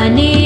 money.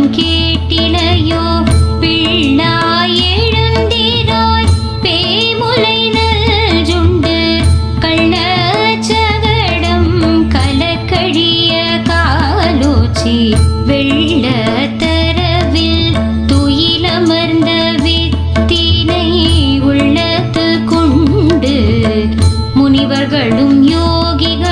சத்தம் கேட்டினையோ பிள்ளாய் எழுந்திராய் பேமுலை நல்ஜுண்டு கள்ளச்சகடம் கலக்கழிய காலோச்சி வெள்ள தரவில் துயிலமர்ந்த வித்தினை உள்ளத்து கொண்டு முனிவர்களும் யோகிகள்